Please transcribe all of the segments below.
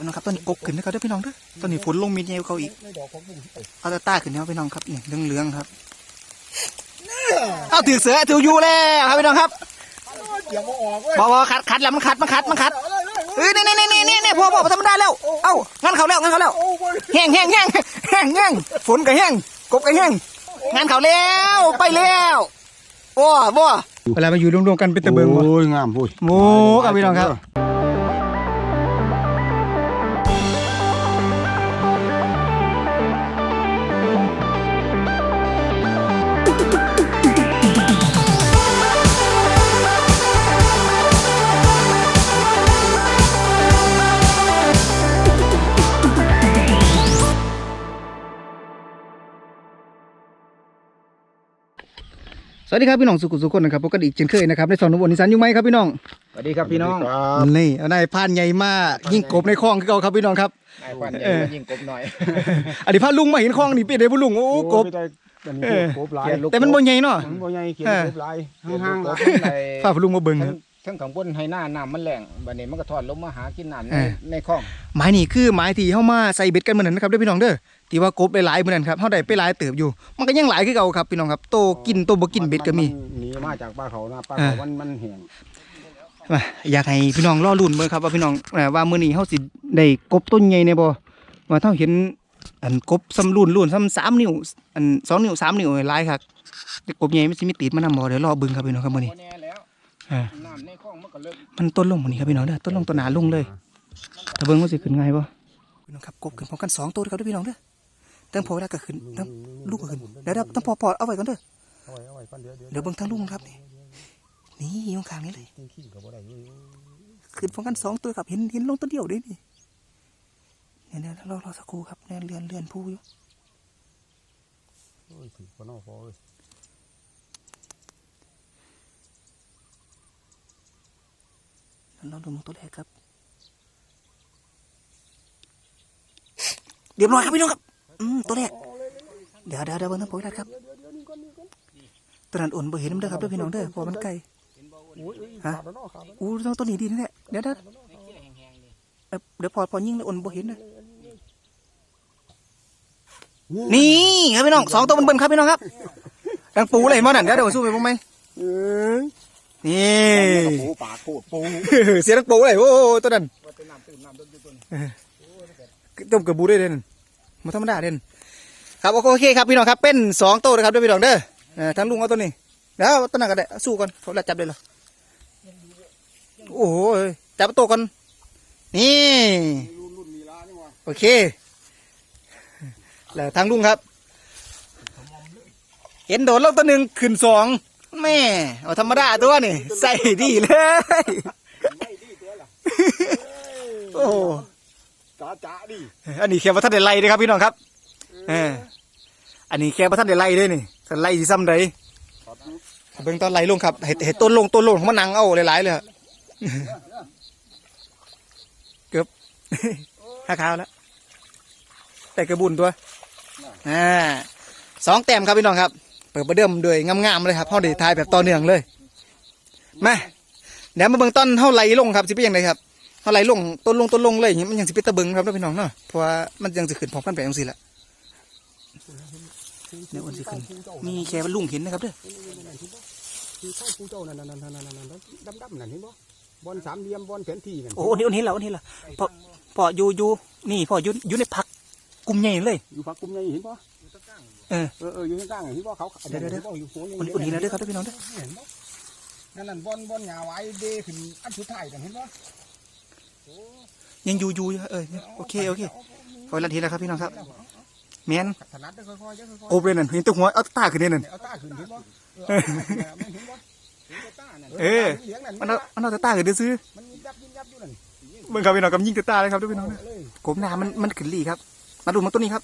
พี่น้องครับตอนนี้กบขึ้นนะครับเด้อพี่น้องเด้อตอนนี้ฝนลงมีเยอะเขาอีกในดอกของบุ้งเอ้ยเอาตาตาขึ้นแล้วพี่น้องครับนี่เรื่องเรื่องๆครับเอาถือเสือถือยูแล้วครับพี่น้องครับเดี๋ยวมาออกเว้ยบอกว่าคัดคัดแล้วมันคัดมันคัดมันคัดเอาเลยเลยเอ้ยนี่นี่นี่นี่นี่พอพอทำได้แล้วเอ้างั้นเขาแล้วงั้นเขาแล้วโอ้โหแห้งแห้งแห้งแห้งแห้งฝนก็แห้งกบก็แห้งงานเขาแล้วไปแล้วว้าว้าเวลามาอยู่รวมๆกันเป็นตะเบิงบ่โอ้ยงามพูดโมกับพี่น้องครับ สวัสดีครับพี่น้องสุขุมสุขคนนะครับพบกันอีกเช่นเคยนะครับในสองหนุ่มบนนิสันอยู่ไหมครับพี่น้องสวัสดีครับพี่น้องครับนี่เอานายพานใหญ่มากยิ่งกบในคลองคือเก่าครับพี่น้องครับนายควันเออยิงกบหน่อยอันนี้พาลุงมาเห็นคลองนี่เป็นไงบุลุงโอ้กบโอ้ยแต่นี่เออโกบหลายเขียนลูกแต่มันบ่ใหญ่เนาะ มันบ่ใหญ่เขียนเออโกบหลายเขียนลูห่างกๆกละบในพาพลุงมาเบิ่งคทั้รังบ ทั้งข้างบนให้หน้าน้ำมันแหลงบัดนี้มันก็ทอดลงมาหากินน้ำในเออ ในคลองหมายนี่คือหมายที่เฮามาใส่เบ็ดกันมื้อนั้นนะครับเด้อพี่น้องเด้อที่ว่ากบหลายๆมื้อนั้นครับเฮาได้ไปหลายเติบอยู่ มันก็ยังหลายคือเก่าครับพี่น้องครับโตกินโตบ่กินเบ็ดก็มี นหนีมาจากปลาเขานะปลาเออเขามันมันแห้งมาอยากให้พี่น้องรอลุ้นเบิ่งครับว่าพี่น้องเอ่อว่ามื้อนี้เฮาสิได้กบต้นใหญ่แน่บ่ว่าเฮาเห็นอันกบซ้ำรุ่นรุ่นซ้ำสามนิ้วอันสองนิ้วสามนิ้วหลายครับแต่กบใหญ่มันสิมีติดมานำบ่เดี๋ยวรอเบิ่งครับพี่น้องครับมื้อนี้ บ่แน่แล้วเออ น้ำในคลองมันก็เริ่มมันต้นลงหมื้อนี้ครับพี่น้องเด้อต้นลงต้นหนาลงเลยถ้าเบิ่งว่าสิขึ้นไงบ่พี่น้องครับกบขึ้นพร้อมกันสองตัวเด้อครับด้อพี่น้องเด้อตั้งพอแล้วก็ขึ้นตั้งลูกก็ขึ้นเดี๋ยวเดี๋ยวตั้งพอพอดเอาไว้ก่อนเด้อเอาไว้เอาไว้ก่อนเดี๋ยวเดี๋ยวเดี๋ยวบิ่งทางลุงครับนี่นี่อยู่ข้างนี้เลยขึ้นพร้อมกันสองตัวครับเห็นเห็นลงตัวเดียวด้วยนี่เนี่ยเนี่ยรอรอสักครู่ครับเนี่ยเลื่อนเลื่อนผู้อยู่โอ้ยถือปนอพอเว้ย ลองดูตัวแรกครับ เรียบร้อยครับพี่น้องครับอืมตัวแรกเดี๋ยวเดี๋ยวเดี๋ยวเบิ่งทางโปรยครับตัวนั้นอ่อนบ่เห็นมันเด้อครับเด้อพี่น้องเด้อพราะมันไกลฮะอู้ต้องตัวนี้ดีนี่แน่ๆเดี๋ยวเดี๋ยวเดี๋ยวพอพอยิ่งเลยอ่อนบ่เห็นนะนี่ครับพี่น้องสองตัวมันบนครับพี่น้องครับดังปูเลยมั้งนั่นเดี๋ยวเดี๋ยวสู้ไปบ้างไหม นี่ปูปากโคตรปูเสียดังปูเลยโอ้ตัวนั้นก็ต้อยู่ต้นต้มกระบูได้เด่นมันธรรมดาเด่นครับโอเคครับพี่น้องครับเป็นสองตัวนะครับด้วยพี่น้องเด้อทั้งลุงเอาตัวนี้แล้วตัวนั้นก็ได้สู้กันเขาแล้วจับได้เหรอโอ้โหจับตัวกันนี่โอเคแล้วทางลุงครับ เห็นโดดแล้วตัวหนึ่งขึ้นสอง แม่เอาธรรมดาตัวนี่ใส่ดีเลยโอ้โหจ้าจ้าดิอันนี้แค่ว่าท่านได้ไล่เด้อครับพี่น้องครับเอออันนี้แค่ว่าท่านได้ไล่เด้อนี่ท่านไล่สิซ้ำใดเบิ่งตอนไล่ลงครับเห็ดเห็ดต้นลงต้นลงของมันนังเอาหลายๆเลยอะเกือบห้าขาวแล้วแต่กระบุนตัวอ่าสองแต้มครับพี่น้องครับ เปิดประเดิมด้วยงามๆเลยครับเฮาได้ทายแบบต่อเนื่องเลยมาเดี๋ยวมาเบิ่งต้นเฮาไล่ลงครับสิเป็นยังไงครับเท่าไหรลงต้นลงต้นลงเลยอย่างนี้มันยังสิเป็นตะเบิงครับท่านพี่น้องเนาะเพราะว่ามันยังสิขึ้นพร้อมกันไปจังซี่แหละเดี๋ยวมันสิขึ้นมีแค่ว่าลุงเห็นนะครับเด้อคือข้าวปูเจ้านั่นนั่นนั่นนั่นนั่นดำดำๆนั่นเห็นบ่บอลสามเหลี่ยมบอลแผนที่นั่นโอ้อันนี้อันนี้แล้วอันนี้แล้วพอพออยู่อยู่นี่พออยู่อยู่ในพักกลุ่มใหญ่เลยอยู่ฝักกุมใหญ่เห็นบ่ เออเออเอออยู่ข้างๆเห็นบ่เขาเดี๋ยวเดี๋ยวเดี๋ยวห็นบ่อยู่หัวใหญ่อันนี้อันนี้แล้วเด้อครับท่านพี่น้องเด้อเห็นบ่นั่นนั่นบอลบอลหยาไว้เดขึ้นอันสุดท้ายนั่นเห็นบ่ยังอยู่อยู่อยู่เออโอเคโอเคพอละทีแล้วครับพี่น้องครับแมนถนัดเด้อค่อยๆเด้อค่อยโอบเลยนั่นเห็นแตัวหัวเอาตาขึ้นเลยนั่นๆเอาตาขึ้นเห็นบ่เออเอาตาขึ้นเนี่ยมันเห็นบ่ถึงจะต้านั่นเออเหลืองนั่นมันเอามันเอาแต่ตาขึ้นซื้อมันยิบยับยิบยับอยู่นั่นเบิ่งครับพี่น้องกำยิงแต่ตาเลยครับท่านพี่น้องเด้อเลย กบหน้ามันมันขึ้นหลีครับ มาดูมาตัวนี้ครับ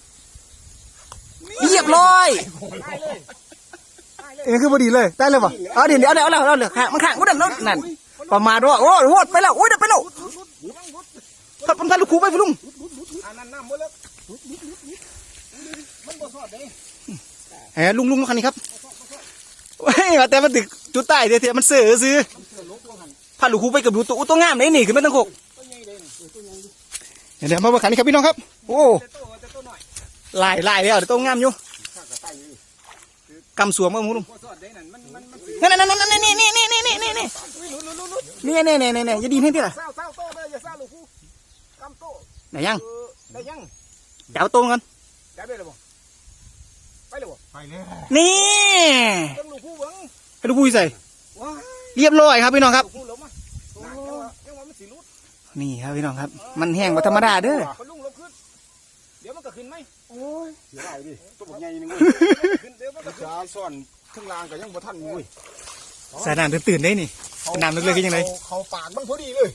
เรียบร้อยเลยเออคือพอดีเลยได้เลยป่ะเอาเดี๋ยวเดี๋ยวเอาเดี๋ยวเอาเดี๋ยวข้างมันข้างมันนั่นนั่นประมาณว่าโอ้โหดไปแล้วโอ้ยเดี๋ยวไปแล้วถ้าผมทานลูกคูไปพี่ลุงอันนั้นน้ำบ่เลิกมันบ่สอดเด้แหมลุงลุงคันนี้ครับเฮ้ยแต่มันตึกจุดใต้เดี๋ยวมันเสือซื้อพาลูกคูไปกับดูตัวตัวงามเลยนี่ขึ้นมาตั้งหกเดี๋ยวมาบิ่งขันนี่ครับพี่น้องครับ โอ้ ลายลายแล้วเดี๋ยวต้องงามอยู่กำสวมมือมึงลุงพอสอดได้นั่นมันมันมันสินั่นนั่นนั่นนี่นี่นี่นี่นี่นี่นี่นี่นี่นี่นี่นี่อย่าดีนให้ที่ล่ะเศร้าเศร้าโตเลยอย่าเศร้าลูกกูกำโตไหนยังเออได้ยังเอาตรงกันไปเลยบ่ไปเลยบ่ไปเลยนี่ต้ลูกกูเบิ่งให้ใส่เรียบร้อยครับพี่น้องครับ นี่ครับพี่น้องครับ มันแห้งกว่าธรรมดาเด้อเดี๋ยวมันก็ขึ้นไหม เสียดายดิตัวบักใหญ่นึงเว้ยขึ้นเดี๋ยวมันก็ขึ้นจ้าซ่อนข้างล่างก็ยังบ่ทันเว้ยสายน้ำตื่นๆได้นี่น้ำลึกๆคือยังไงเขาเขาปากมันพอดีเลย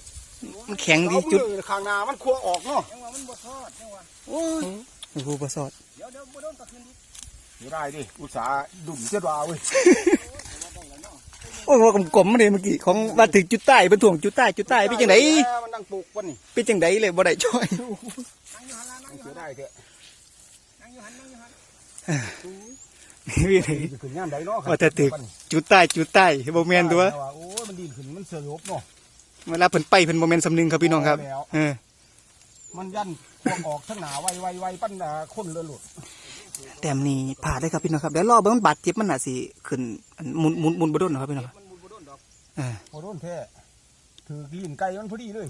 มันแข็งดีเอาจุดมือข้างหน้ามันควงออกเนาะยังว่ามันบ่ทอดยังว่าโอ้โหประสอดเดี๋ยวเดี๋ยวบ่โดนก็ขึ้นอีกเสียดายดิอุตส่าห์ดุ่มเสียดายเว้ยโอ้โหกลมๆมาเลยเมื่อกี้ของมาถึงจุดใต้เป็นถ่วงจุดใต้จุดใต้เป็นจังไดแม่มันนั่งปลูกวันนี้เป็นจังไดเลยบ่ได้ช่วยนั่งอยู่หันล่ะนั่งอยู่เสีหัยนดายแท้ นั่งอยู่หันนั่งอยู่หันนี่เลยจะขึ้นย่ามใดเนาะว่าแต่ตึกจุดใต้จุดใต้บ่แม่นตัวโอ้ยมันดินขึ้นมันเสือยบเนาะเวลาเพิ่นไปเพิ่นบ่แม่นสำนึงครับพี่น้องครับแล้วเออมันยันควงออกทั้งหนาไวไวไวปั้นอ่าคนเลยหลุดแต้มนี้ผ่าได้ครับพี่น้องครับเดี๋ยวรอเบิ่งมันบาดเจ็บมันน่ะสิขึ้นอันหมุนหมุนหมุนบ่โดนหรอกครับพี่น้องครับมันบ่โดนดอกเออพอโดนแท้ถือลีนไก่มันพอดีเลย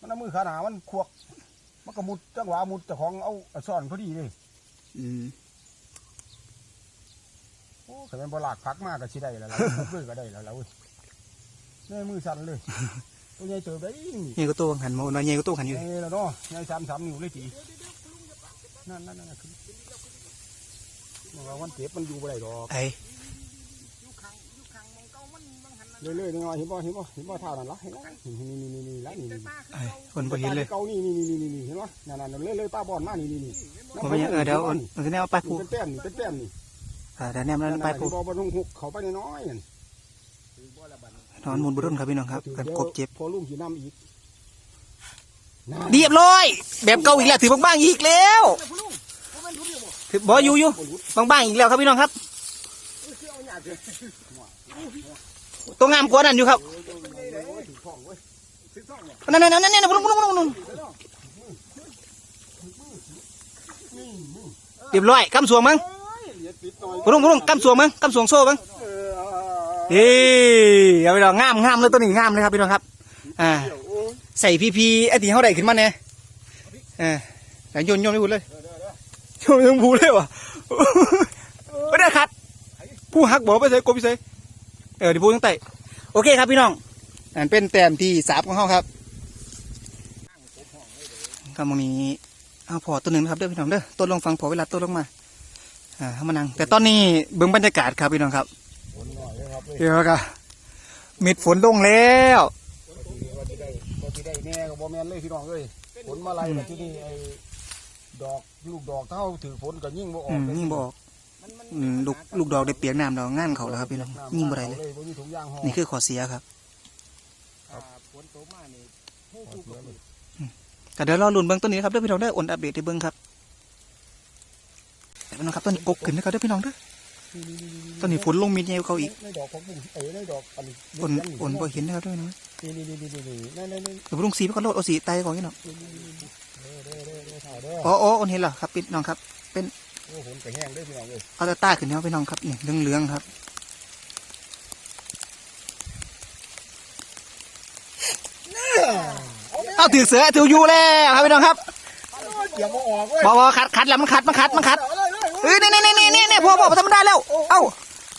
มันเอามือขาหนามันควกมันก็มุดจังหวะมุดเจ้าของเอาซ่อนพอดีเลย อืมโอ้แต่มันบลากพักมากก็สิได้แล้วล่ะเพื่อก็ได้แล้วล่ะเว้ยแม่มือสั่นเลยตัวใหญ่เติบได้นี่นี่ก็โตหันมาหน่อยใหญ่ก็โตหันอยู่เอ้แล้วเนาะใหญ่สามสามนิ้วเลยจีนั่นนั่นนั่นขึ้นมันว่าวันเจ็บมันอยู่บ่ได้ดอกไอ้ เรื่อยๆนี่เห็นบ่เห็นบ่เห็นบ่เท่านั้นละเห็นบ่นี่นี่นี่นี่แล้วนี่แต่นี่ตาคือไอ้เก่าคนบ่เห็นเลยเก่านี่นี่นี่นี่นี่เห็นบ่นั่นนั่นเรื่อยๆป้าบอลมานี่นี่นี่บ่เป็นหยังเออเดี๋ยวเอามันสิแนวไปผู้เป็นแต้มนี่เป็นแต้มนี่เออเดี๋ยวแนมนั้นไปผู้บ่บ่ลงหุกเขาไปน้อยๆนั่นนอนหมุนบ่โดนครับพี่น้องครับกันกบเจ็บพอลุงสิน้ำอีกนั่นเรียบร้อยแบบเก่าอีกแล้วถือบางๆอีกแล้วผู้ลุงบ่แม่นผู้เดียวบ่ถือบ่อยู่อยู่บางๆอีกแล้วครับพี่น้องครับ ตัวงามกว่านั้นอยู่ครับถือของเว้ยสิซ่องบ่นั่นนั่นนั่นนั่นพุ่งพุ่งพุ่งเรียบร้อยกำสวงมั้งเอ้ยอย่าติดหน่อยพุ่งพุ่งกำสวงมั้งกำสวงโซ่มั้งเออเอาเฮ้ยเอาไปลองงามงามเลยตัวนี้งามเลยครับพี่น้องครับ อ่า ใส่พีพีไอ้ทีเขาได้ขึ้นมาเนี่ยออแต่โยนโยนไม่พูดเลยโยนไม่พูดเลยวะไม่ได้ขัดผู้หักบอกไปใส่กบไปใส่ เออเดี๋ยวพูดตั้งแต่โอเคครับพี่น้องอันเป็นแต้มที่สามของเขาครับก็มองนี้เอาพอตัวหนึ่งนะครับเด้อพี่น้องเด้อต้นลงฟังพอเวลาต้นลงมาอ่าให้มานั่งแต่ตอนนี้เบิ่งบรรยากาศครับพี่น้องครับฝนหน่อยเลยครับเว้ยเดี๋ยวก็มิดฝนลงแล้วว่าที่ได้ว่าที่ได้แน่ก็บ่แม่นเลยพี่น้องเอ้ยฝนมาไล่มาที่นี่ไอ้ดอกลูกดอกเท่าถือฝนก็ยิ่งบ่อออืกมยิ่งบออก อืมลูกลูกดอกได้เปียกน้ำดอกงานเขาแล้วครับพี่น้องยิ่งบ่ได้เลยบ่มีถุงยางห่อนี่คือข้อเสียครับอ่าฝนตกมานี่ฮู้ฮู้กับก็เดี๋ยวรอลุ้นเบิ้งต้นนี้ครับเด้อพี่น้องเด้ออ่นอัปเดตให้เบิ้งครับแต่พี่น้องครับต้นนี้กกขึ้นนะครับเด้อพี่น้องเด้อต้นนี้ฝนลงมีเยอะเขาอีกในดอกของบุ้งเอ้ยในดอกอันนี้อ่นอ่นบ่เห็นนะครับด้วยนะนี่นี่นี่นี่นี่นี่นี่นี่เดี๋ยวพรุ่งสีไปก่อนโลดเอาสีไตก่อนนี่เนาะเด้อเด้อเด้อเด้อถ่ายเด้ออ๋ออ๋ออ่นเห็นแล้วครับพี่น้องครับ โอ้ฝนก็แห้งเด้อพี่น้องเอ้ยเอาแต่ตาขึ้นแล้วพี่น้องครับนี่เหลืองๆครับเอาถือเสือถืออยู่แล้วครับพี่น้องครับเกี่ยวบ่ออกเว้ยบอกว่าขัดขัดแล้วมันขัดมันขัดมันขัดเอ้ยนี่นี่นี่นี่นี่พอพอธรรมดาแล้ว เอ้า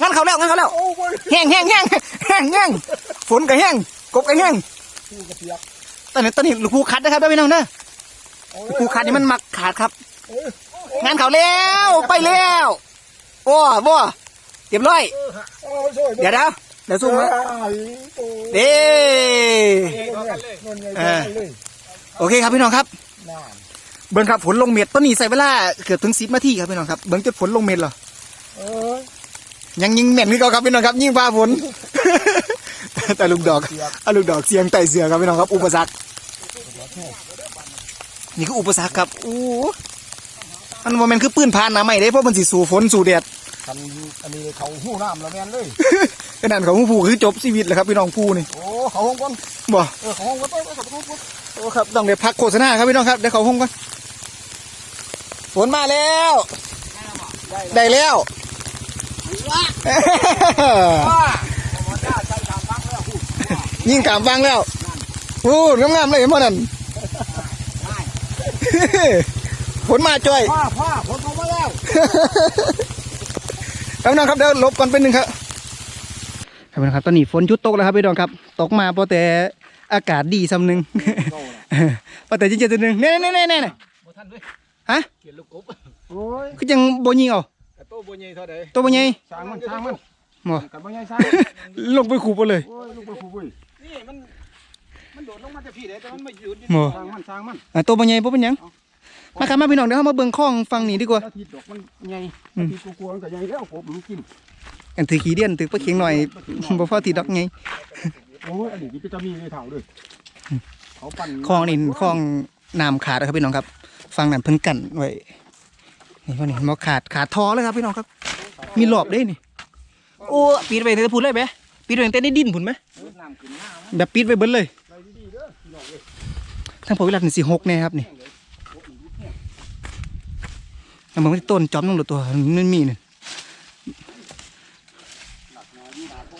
งั้นเขาแล้วงั้นเขาแล้วโอ้ยแห้งแห้งแห้งแห้งแห้งฝนก็แห้งกบก็แห้งกูกระเปียกตอนนี้ตอนนี้ลูกครูคัดนะครับเด้อพี่น้องเด้อลูกครูคัดนี่มันมักขาดครับ งานเขาแล้วไปแล้วโอ้บ่เรียบร้อย เดี๋ยวเดี๋ยวเดี๋ยวซูมมาเด้โอเคครับพี่น้องครับ เบิ้งครับฝนลงเม็ดต้นนี้ใส่เวลาเกือบถึงสิบนาทีครับพี่น้องครับ เบิ้งจนฝนลงเม็ดเหรอยังยิงแม่นขึ้นเก่าครับพี่น้องครับ ยิ่งฟ้าฝนแต่ลูกดอกเอาลูกดอกเสียงไต่เสือครับพี่น้องครับ อุปสรรค นี่คืออุปสรรคครับ อู้ มันโมเมนคือปืนพานนะไม่ได้เพราะมันสิสู่ฝนสู่แดดคันอันนี้เขาหู้น้ำแล้วแม่นเลยขนาดของผู้คือจบชีวิตแล้วครับพี่น้องผู้นี่โอ้เขาห้องก่อนบ่เออเขาห้องก่อนไปไปเขาห้องก่อนโอ้ครับต้องเดี๋ยวพักโฆษณาครับพี่น้องครับเดี๋ยวเขาห้องก่อนฝนมาแล้ว ได้แล้วยิ่งกามฟังแล้วโอ้งามๆเลยเห็นมั้นั่น ฝนมาจ่อยพ่อพ่อผมเอามาแล้วครับพี่น้องครับเดี๋ยวลบก่อนเป็นหนึ่งครับครับพี่น้องครับตอนนี้ฝนยุดตกแล้วครับพี่น้องครับ ตกมาพอแต่อากาศดีซำหนึ่งพอแต่จริงๆตัวหนึ่งเน่เน่เน่เน่เน่บ่ทันเว้ยฮะเขียนลูกกบโอ้ยคือยังโบยิงเอาแต่โตบ่ใหญ่เท่าใดตัวโบยิงสร้างมันสร้างมันหมอกับบ่ใหญ่สร้างลงไปขู่ไปเลยโอ้ยลูกไปนี่มันมันโดดลงมาจากพี่เด้แต่มันไม่หยุดอยู่หมอสร้างมันสร้างมันอะตัวโบยิงบ่เป็นยัง มาครับมาพี่น้องเดี๋ยวเรามาเบิ่งคลองฟังนี่ดีกว่า อาทิตย์ดอกมันใหญ่อือาม ทิตย์กลัวๆมันก็ใหญ่แล้วกบมันกินอันถือขี้เดียนถือปลาเข็งหน่อยบ่พอตีดอกไงโอ้ยอันนี้นี่จะมีในเท่าด้วยเขาปั่นคลองนี่คลองน้ำขาดนะครับพี่น้องครับฟังนั่นเพิ่นกันไว้นี่พวกนี้มาขาดขาดทอเลยครับพี่น้องครับ มีหลอบได้นี่ โอ้ปิดไปเธอพูดเลยไหมปิดไปตั้งแต่ในดินผุนไหมน้ำขึ้นหน้าแบบปิดไปเบิ้เลยทั้งพอเวลาหนึ่งสี่หกเนี่ยครับนี่ แล้วมันต้นจอมน้องหลุดตัวมันมีเนี่ย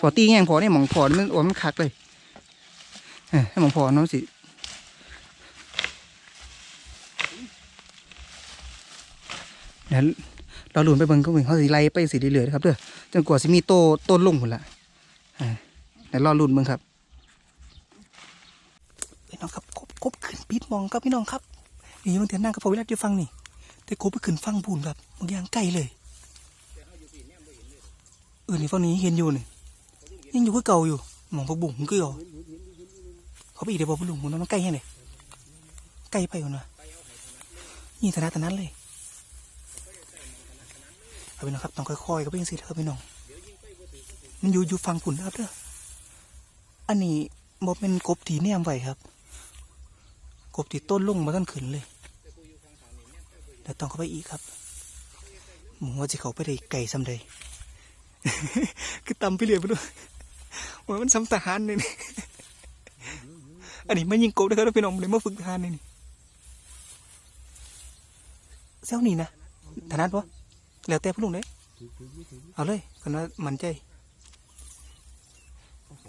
พอตีแง่งพอเนี่ยหมองพอนี่มันโอ้มันคักเลยเอ้ยให้หมองพอน้องสิเดี๋ยวเราหลุนไปเบิ่งก็เบิ่งเขาสิไล่ไปสิเรื่อยๆครับเด้อจนกว่าสิมีโตต้นลงหมดละเดี๋ยวรอลุ่นเบิ่งครับพี่น้องครับกบกบขึ้นปิดมองครับพี่น้องครับนี่มันเถียนนั่งกับพอเวลาจะฟังนี่ แต่กบไปขึ้นฟังพูนครับบางอย่างใกล้เลยเออนี่ฝั่งนี้เห็นอยู่นี่ยังอยู่คือเก่าอยู่มองพวกบุ๋งคือเก่าเขาไปอีกเดี๋ยวบอกพวกลุงมันใกล้แค่ไหนใกล้ไปอยู่นะนี่ธนาตนั้นเลยเอาพี่น้องครับต้องค่อยๆก็เป็นสิเถอะพี่น้องมันอยู่อยู่ฟังผุนนครับเด้ออันนี้บอกเป็นกบถีแนมไว้ครับ กบที่ต้นลุ่งมาต้นขึ้นเลย เดี๋ยวต้องเข้าไปอีกครับหมูว่าจะเขาไปได้ไก่ซ้ำใดคือตำไปเรื่อยไปด้วยว่ามันซ้ำทหารเลยนี่อันนี้ไม่ยิงกบนะครับพี่น้องเลยมาฝึกทหารเลยนี่เซลนี่นะถนัดปะแล้วแต่พี่ลุงเลยเอาเลยกันว่ามันใจ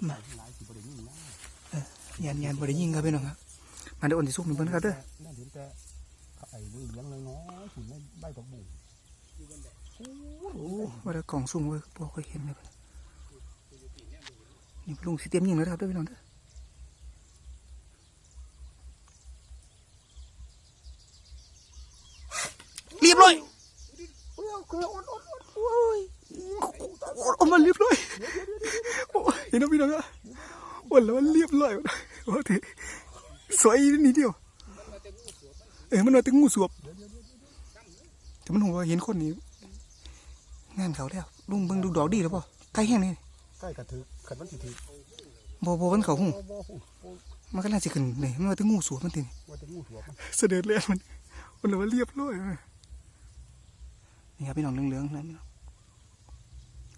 มายานยานบริยิงครับพี่น้องครับมาเดี๋ยวอ่อนที่สุกหนึ่งเพิ่นครับเด้อ ไอ้เลี้ยงน้อยๆถึงในใบกระบุงโอ้ว่าแต่กล่องสุ่มเว้ยบ่ค่อยเห็นเลยนี่ลุงสิเตรียมยิงแล้วครับด้อพี่น้องเด้อเรียบร้อยโอ้ยเอามาเรียบร้อยโอ้เห็นไหมพี่น้องอะวันแล้วมันเรียบร้อยโอ้ยสวยนิดเดียว ออมันว่าแต่งูสวบแต่มันหัวาเห็นคนนี้งานเขาแล้วลุงเบิ่งดูดอกดีแล้วป่ะใกล้แห้งนี่ใกล้กระถือขันมันสิถือบ่บ่มันเขาหูบ่บ่ฮู้มันก็น่าจะขึ้นเลยมันว่าแต่งูสวมมันตินี่ว่าจะงูหัวมันเสด็จแล้วมันมันเลยว่าเรียบร้อยเลยนี่ครับพี่น้องเหลืองๆนะพี่น้อง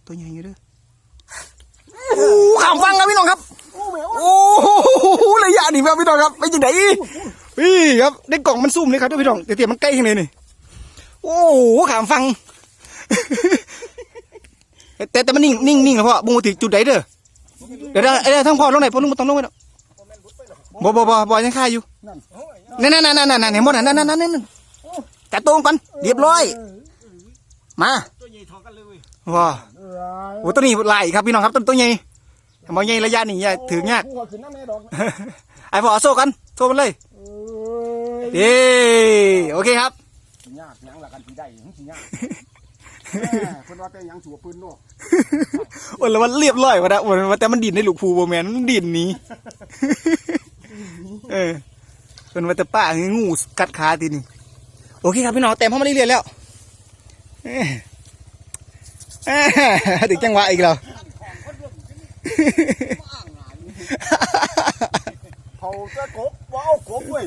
ตัวใหญ่อยู่เด้อโอ้ขามฟังครับพี่น้องครับ โอ้โหระยะนี่ครับพี่น้องครับไปจังได พี่ครับได้กล่องมันซุ่มเลยครับพี่น้องเดี๋ยวเดี๋ยวมันใกล้แค่ไหนนี่โอ้โหขามฟัง แต่แต่มันนิ่งนิ่งนิ่งแล้วพ่อบุ้งมาถึงจุดไหนเด้อเดี๋ยวเดี๋ยวทั้งพ่อลงไหนพ่อลุงมาต้องลงไปเนบ่บ่บ่บ่ยังค่าอยู่นั่นนั่นนั่นนั่นนั่นเห็นหมดนั่นนั่นนั่นนั่นจัดตรงกันเรียบร้อย มาว้าโอ้ตัวนี้ไหลครับพี่น้องครับต้นตัวใหญ่บ่ใหญ่ระยะนี่อย่าถือยากไอ้พ่อโซ่กันโซ่มันเลย เอ้ยเย้โอเคครับสิยากหยังละกันสิได้หึสิยากแม่เพิ่นว่าแต่หยังสัวปืนเนาะโอ้แล้วมันเรียบร้อยวะนะโอ้ว่าแต่มันดินในลูกภูโบแมนมันดินหนี้ เออเป็นว่าแต่ป้างูกัดขาทีนี่โอเคครับพี่น้องเต็มเข้ามาเรื่อยๆแล้วเอ้ยเอ้ยถึงจังหวะอีกแล้ว เผาตะกบว้าวกบเว้ย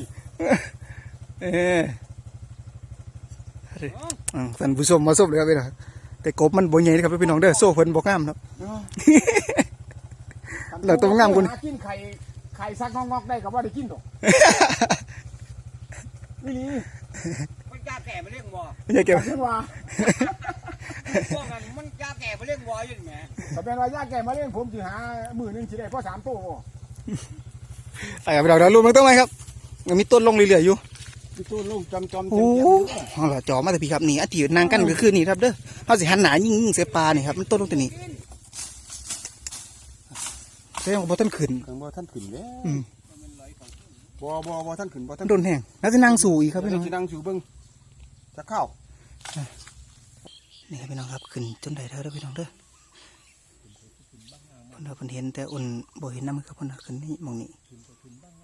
เอออืมท่านผู้ชมมาส้มเลยครับพี่น้องแต่กบมันบ่ใหญ่นะครับพี่น้องเด้อโซ่เพิ่นบ่งามเนาะเราต้องงามกว่านี้หกินไข่ไข่ซักงอกๆได้ก็บ่ได้กินดอกนี่นี่มันกล้าแก่มาเลี้ยงวัวอย่าเก็บเรียกว่าพวกนั้นมันกล้าแก่มาเลี้ยงวัวอยู่นี่แหมถ้าเป็นว่ายาแก่มาเลี้ยงผมสิหามื้อหนึงสิได้พอสามตัวบ่ไปกับเราเดี๋ยวลุ้นมันต้องไหมครับยังมีต้นลงเรื่อยๆอยู่ที่ ตัวลูกจำจำโอ้เอาล่ะจอมาแต่พี่ครับนี่อาทิตย์นางกันก็คือนี่ครับเด้อเขาสิหันหนายิ่งยิ่งเสียปลานี่ครับมันต้นลงตัวนี้แสดงว่าบ่ต้นขึ้นถึงบ่ท่านขึ้นเด้อืมบ่บ่บ่ท่านขึ้นบ่ท่านโดนแห้งแล้วจะนั่งสู่อีกครับพี่น้องสินั่งสู่เบิ่งจะเข้านี่ครับพี่น้องครับขึ้นจนได้เท่าเด้อพี่น้องเด้อเพิ่นว่าเพิ่นเห็นแต่อุ่นบ่เห็นน้ำครับเพิ่นว่าขึ้นนี่หมองนี้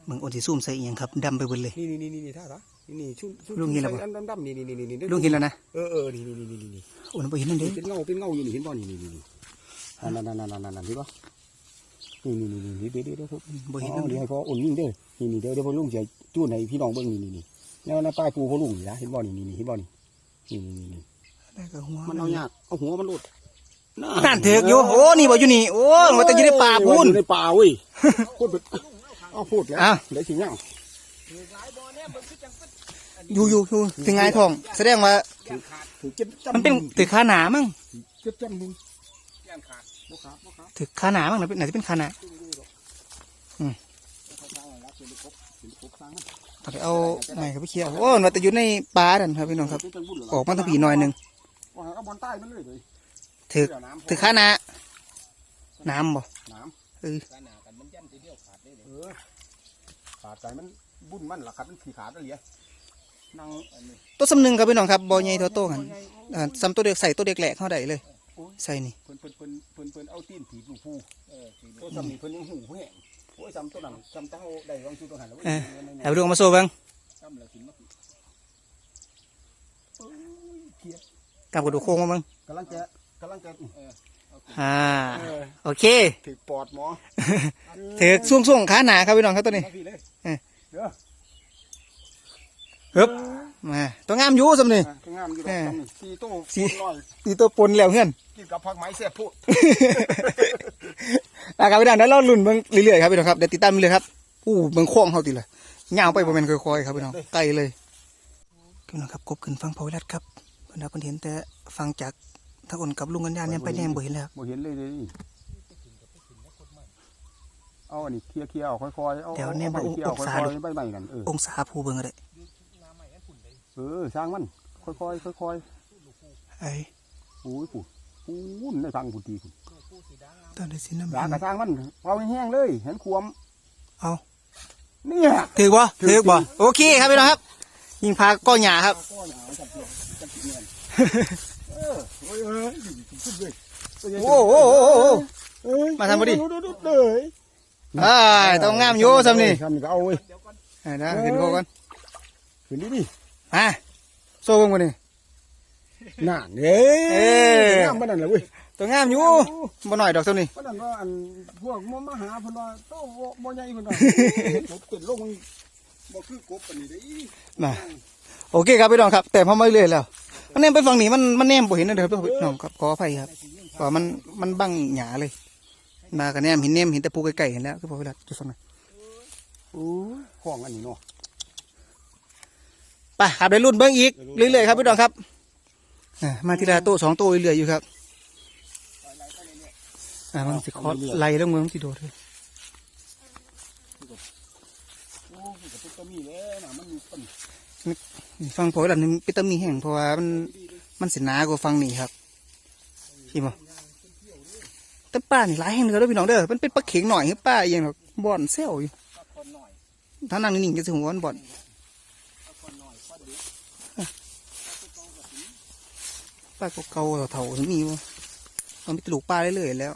เมืองอุ่นสิซูมใส่อีหยังครับดำไปเบิดเลยนี่นี่นี่นี่ท่าละ นี่นี่ชุ่มชุ่มลุงเห็นแล้วบ่ ดำดำๆนี่นี่นี่นี่นี่ลุงเห็นแล้วนะเออเออนี่นี่นี่นี่นี่อุ่นบ่เห็นนั่นเด้เป็นเงาเป็นเงาอยู่นี่เห็นบ่นี่นี่นี่นี่อันนั่นนั่นนั่นนั่นนั่นเห็นบ่นี่นี่นี่นี่เดี๋ยวเดี๋ยวเดี๋ยวครับบ่เห็นอ๋นั่อนเดี๋เด้ยวให้พ่ออุ่นยิ่งเด้อนี่นี่เดี๋ยวเดี๋ยวพ่อลุงจะจูนให้พี่น้องเบิ่งนี่นี่นี่แล้วนะป้ายปูพ่อลุงนี่นะเห็นบ่นี่นี่นี่เห็นบ่นี่นี่นี่นี่นี่ได้ก็หัวมันเอายากเอาหัวมันหลุดนั่นเถือกอยู่โอ้นี่บ่อยู่นี่โอ้มันจะอยู่ในป่าพูน อยู่ในป่าเว้ยพูดไปเอาพูดแล้วอ้าวเดี๋ยวสิย่าง อยู่อยู่อยู่ถึงไงทอง แสดงว่าถือเจ็บจำมันเป็นถือขาหนามั้งเจ็บจำมึงย่างขาดบ่ขาดบ่ขาดถือขาหนามั้งนะเป็นไหนจะเป็นขาหนาเอาไปเอาไหนครับพี่เคียวโอ้มันแต่อยู่ในป่าดันครับพี่น้องครับ ออกมาทางผีหน่อยหนึ่งว่าเอาบอลใต้มันเลยเลยถือเดี๋ยวน้ำถือข้านะน้ำบ่น้เออการหนากันมันยันทีเดียวขาดได้เลยำเออขาดใจมัน บุ่นมันหลักขาดมันขี่ขาดแล้วเหลียนั่งอันนี้ตัวสำนึงครับพี่น้องครับบอใหญ่เท่าโตกันอ่าซ้ำตัวเด็กใส่ตัวเด็กแหลกเข้าได้เลยใส่นี่เพิ่นเพิ่นเพิ่นเพิ่นเพิ่นเอาตีนถีบลูกผู้เออทีตัวซ้ำนี่เพิ่นยังหูแห้งโอ้ยซ้ำตัวนั้นซ้ำเต้าได้วางชูตัวหันแล้วเออเอาไปดูมาโซ่เบ้างซ้ำแล้วกินมะกลับกระดูกโค้งมาเบ้างกำลังจะกำลังจะอ่าเออโอเค ถือปอดหมอถือส่วงส่วงๆขาหนาครับพี่น้องครับตัวนี้ มาพี่เลย เออ เด้อฮึบมาตัวงามอยู่สำนี่อะก็งามอยู่ดอกเออซ้ำนี่สี่ตู้สี่น้อยตีตัวปนแล้วเพื่อน กินกับผักไม้แซ่บพูด นะครับพี่น้องเดี๋ยวเราลุ้นเบิ่งเรื่อยๆครับพี่น้องครับเดี๋ยวติดตามไปเลยครับอู้เบิ่งโค้งเขาติเลยยาวไปประมาณค่อยๆครับพี่น้องไกลเลยพี่น้องครับกบขึ้นฟังพอวิรัตครับเพิ่นว่าเพิ่นเห็นแต่ฟังจากถ้าคนกับลุงกันยานเนี่ยไปแนมบ่เห็นแล้ว บ่เห็นเลยเลยนี่ เอาอันนี้เคลียร์เคลียร์เอาค่อยๆเอาเดี๋ยวเอาเนี่ยเอามาไม้เคลียร์เอาองค่ศาอยดูๆใบใหม่นั่นเออองศาภูเบิ่งก็ได้เออสร้างมันค่อยๆค่อยไอ้ๆโอ้ยปู่ปูนในทางพุทีพุ่นตอนนี้สิน้ำด่ากระมันทางมันเอาแห้งๆเลยเห็นควมเอาเนี่ย ถือบ่ถือบ่โอเคครับพี่น้องครับ ยิงพาก้อหญ้าครับก็หนาวจับเปลือกจับเปลือกเออโอ้ยเอ้ยขึ้นเลยโอ้โหโอ้โหโอ้โหเอ้ยมาทำบ่ดิ ดูๆๆเลย อ้ายต้องงามอยู่ซ้ำนี่ทำนี่ก็เอาเว้ยเดี๋ยวนะเห็นโคกันขึ้นดิดิมาโซ่เบิ่งบ่นี่น่านเอ้เอ้ยยน้ำมันนั่นแหละเว้ยตัวงามอยู่บ่หน่อยดอกซ้ำนี่เพราะนั่นว่าอันพวกมันมาหาเพิ่นว่าโตบ่บ่ใหญ่เพิ่นว่ากบเป็นโรคมันบ่คือกบปานนี้เด้อีมาโอเคครับพี่น้องครับ แต่พอมาเรื่อยๆแล้วมันแนมไปฝั่งนี้มันมันแนมบ่เห็นนะเด้อครับพี่น้องครับขออภัยครับเพราะมันมันบังหญ้าเลย มากันแนมเห็นแนมเห็นแต่ภูไกลๆเห็นแล้วคือพอเวลาจุดฝั่งนั้นโอ้ยของอันนี้เนาะไปครับได้รุ่นเบิ้งอีกเรื่อยๆครับพี่น้องครับอ่ามาทีละโต๊ะสองโต๊ะเรื่อยๆอยู่ครับอ่ามันสิคอไล่แล้วมือมันสิโดดเลยโอ้ยก็เป็นตัวมีแล้วน่ะมันมีต้นฟังพอเวลานึงเป็นตำหนิแห้งเพราะว่ามันมันสิหนากว่าฟังนี่ครับพี่บ่ แต่ป้านี่หลายแห่งเลยเด้อพี่น้องเด้อมันเป็นปลาเข็งหน่อยคือป้าเองหรอกบ่อนเซลอยู่ถ้านั่งนิ่งๆก็สิหัวมันบ่อนป้าเก่าๆเถ่าๆถึงมีบ่มันไปตลูกปลาเรื่อยๆแล้ว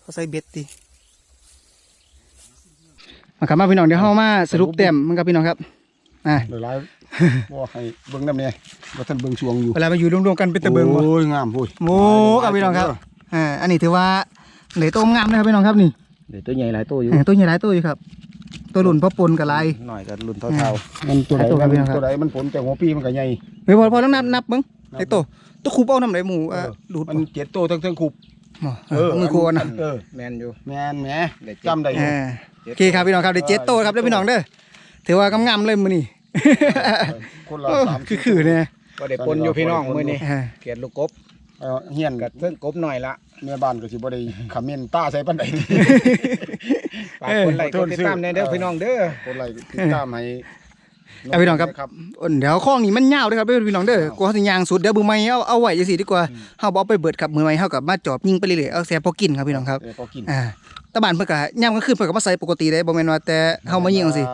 เขาใส่เบ็ดดิมาครับมาพี่น้องเดี๋ยวเฮามาสรุปแต้มมันกับพี่น้องครับอ่าหลายๆ บ่ให้เบิ่งนำแน่บ่ทันเบิ่งช่วงอยู่เวลามาอยู่รวมๆกันเป็นตะเบิงบ่โอ้ยงามโอ้ยโอ้ครับพี่น้องครับอ่าอันนี้ถือว่าเหลยโตมงามนะครับพี่น้องครับนี่เดี๋ยวตัวใหญ่หลายตัวอยู่เออตัวใหญ่หลายตัวอยู่ครับ ตัวหลุนพ่อปนกับลายหน่อยก็รุ่นเท่าเท่ามันตัวไหนตัวมันครับพี่น้องครับตัวไหนมันผลแต่หัวปีมันก็ใหญ่เฮ้ยพอพอต้องนับนับเบิ้งไอ้โตตัวคูเป้าน้ำไหลหมูอ่าเออหลุดมันเจ็ดตัวทั้งทั้งคุบหมอเออมือครัวนะเออแม่นอยู่แมนแหมได้เจ็ดจำได้อยู่อ่าโอเคครับพี่น้องครับได้เจ็ดโตครับเด้อพี่น้องเด้อถือว่ากำงามเลยมื้อนี้ คนละโอ้สามคือคือเนี่ยก็ได้ปนอยู่พี่น้องมื้อนี้อ่าเกลียดลูกกบเออเฮียนกับเพิ่งกบหน่อยละแม่บ้านก็สิบ่ได้คอมเมนต์ตาใส่ปานใด ฝากคนไลค์กดติดตามแน่เด้อพี่น้องเด้อ คนไรติดตามให้เอาพี่น้องครับ ครับอุ่นเดี๋ยวข้องนี่มันยาวเด้อครับเด้อพี่น้องเด้อกลัวเขาสิยางสุดเดี๋ยวมือใหม่เอาเอาไว้จังซี่ดีกว่าเฮาบ่เอาไปเบิดครับมือใหม่เฮากับมาจอบยิงไปเรื่อยๆเอาแซ่พอกินครับพี่น้องครับเออก็กินอ่าตะบ้านเพิ่นก็ยามกลางคืนเพิ่นก็มาใส่ปกติได้บ่แม่นว่าแต่เฮามายิงจังซี่พ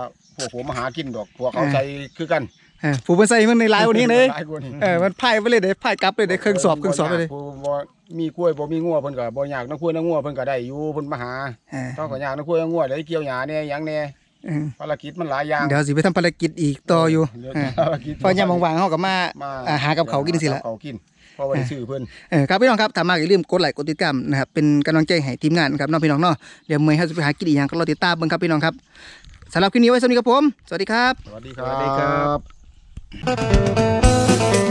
วกผมมาหากินดอกพวกเขาเออใส่คือกันเออผู้เพิ่นใส่มันในหลายกว่านี้เลยหลายกว่านี้เออมันพายไปเลยได้พายกลับเลยได้เครื่องสอบเครื่องสอบไปเลย ผู้บ่มีกล้วยบ่มีงัวเพิ่นก็บ่อยากน้ำกล้วยน้ำงัวเพิ่นก็ได้อยู่เพิ่นมาหาเออเท่าก็อยากน้ำกล้วยน้ำงัวได้เกี่ยวหญ้าแน่หยังแน่เออภารกิจมันหลายอย่างเดี๋ยวสิไปทำภารกิจอีกต่ออยู่เดี๋ยวเออภารกิจ พอยามว่างๆเฮาก็มามาอ่าหากับเขาวกินสิละหากับเขาวกินเพราะว่าได้ซื้อเพิ่น เออครับพี่น้องครับถ้ามากอย่าลืมกดไลค์กดติดตามนะครับเป็นกำลังใจให้ทีมงานครับน้องพี่น้องเนาะเดี๋ยวมื้อนี้เฮาจะไปหากินอีกอย่างก็รอติดตามเบิ่งครับพี่น้องครับ สำหรับคลิปนี้ไว้สำหรับนี้ครับผม สวัสดีครับ สวัสดีคสรับวัสดีครับ